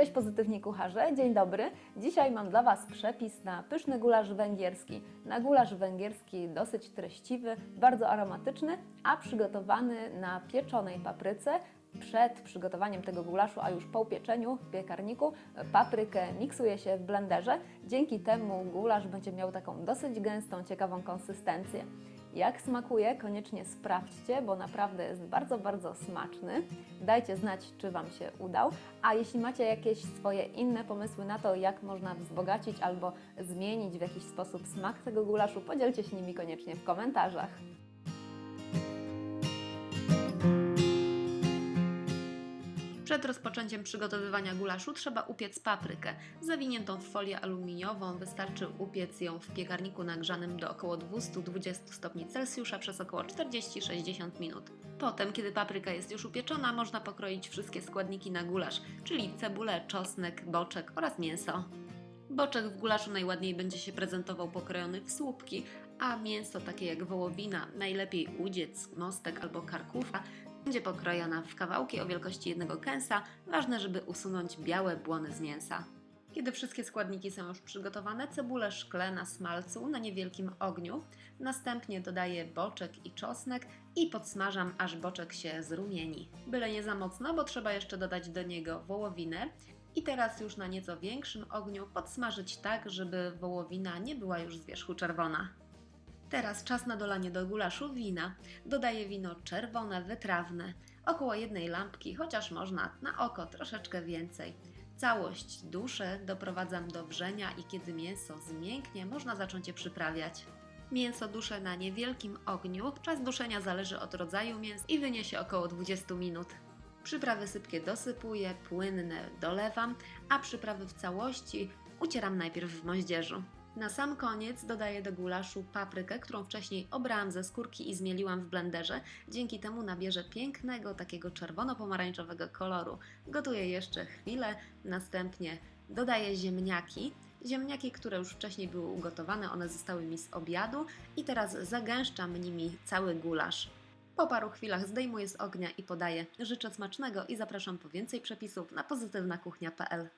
Cześć pozytywni kucharze, dzień dobry. Dzisiaj mam dla Was przepis na pyszny gulasz węgierski. Na gulasz węgierski dosyć treściwy, bardzo aromatyczny, a przygotowany na pieczonej papryce. Przed przygotowaniem tego gulaszu, a już po upieczeniu w piekarniku, paprykę miksuje się w blenderze. Dzięki temu gulasz będzie miał taką dosyć gęstą, ciekawą konsystencję. Jak smakuje, koniecznie sprawdźcie, bo naprawdę jest bardzo, bardzo smaczny. Dajcie znać, czy Wam się udał. A jeśli macie jakieś swoje inne pomysły na to, jak można wzbogacić albo zmienić w jakiś sposób smak tego gulaszu, podzielcie się nimi koniecznie w komentarzach. Przed rozpoczęciem przygotowywania gulaszu trzeba upiec paprykę. Zawiniętą w folię aluminiową wystarczy upiec ją w piekarniku nagrzanym do około 220 stopni Celsjusza przez około 40-60 minut. Potem, kiedy papryka jest już upieczona, można pokroić wszystkie składniki na gulasz, czyli cebulę, czosnek, boczek oraz mięso. Boczek w gulaszu najładniej będzie się prezentował pokrojony w słupki, a mięso takie jak wołowina, najlepiej udziec, mostek albo karkufa, będzie pokrojona w kawałki o wielkości jednego kęsa. Ważne, żeby usunąć białe błony z mięsa. Kiedy wszystkie składniki są już przygotowane, cebulę szkle na smalcu na niewielkim ogniu. Następnie dodaję boczek i czosnek i podsmażam, aż boczek się zrumieni. Byle nie za mocno, bo trzeba jeszcze dodać do niego wołowinę. I teraz już na nieco większym ogniu podsmażyć tak, żeby wołowina nie była już z wierzchu czerwona. Teraz czas na dolanie do gulaszu wina. Dodaję wino czerwone, wytrawne, około jednej lampki, chociaż można na oko troszeczkę więcej. Całość duszę doprowadzam do wrzenia i kiedy mięso zmięknie, można zacząć je przyprawiać. Mięso duszę na niewielkim ogniu. Czas duszenia zależy od rodzaju mięsa i wyniesie około 20 minut. Przyprawy sypkie dosypuję, płynne dolewam, a przyprawy w całości ucieram najpierw w moździerzu. Na sam koniec dodaję do gulaszu paprykę, którą wcześniej obrałam ze skórki i zmieliłam w blenderze. Dzięki temu nabierze pięknego, takiego czerwono-pomarańczowego koloru. Gotuję jeszcze chwilę, następnie dodaję ziemniaki. Ziemniaki, które już wcześniej były ugotowane, one zostały mi z obiadu i teraz zagęszczam nimi cały gulasz. Po paru chwilach zdejmuję z ognia i podaję. Życzę smacznego i zapraszam po więcej przepisów na pozytywnakuchnia.pl.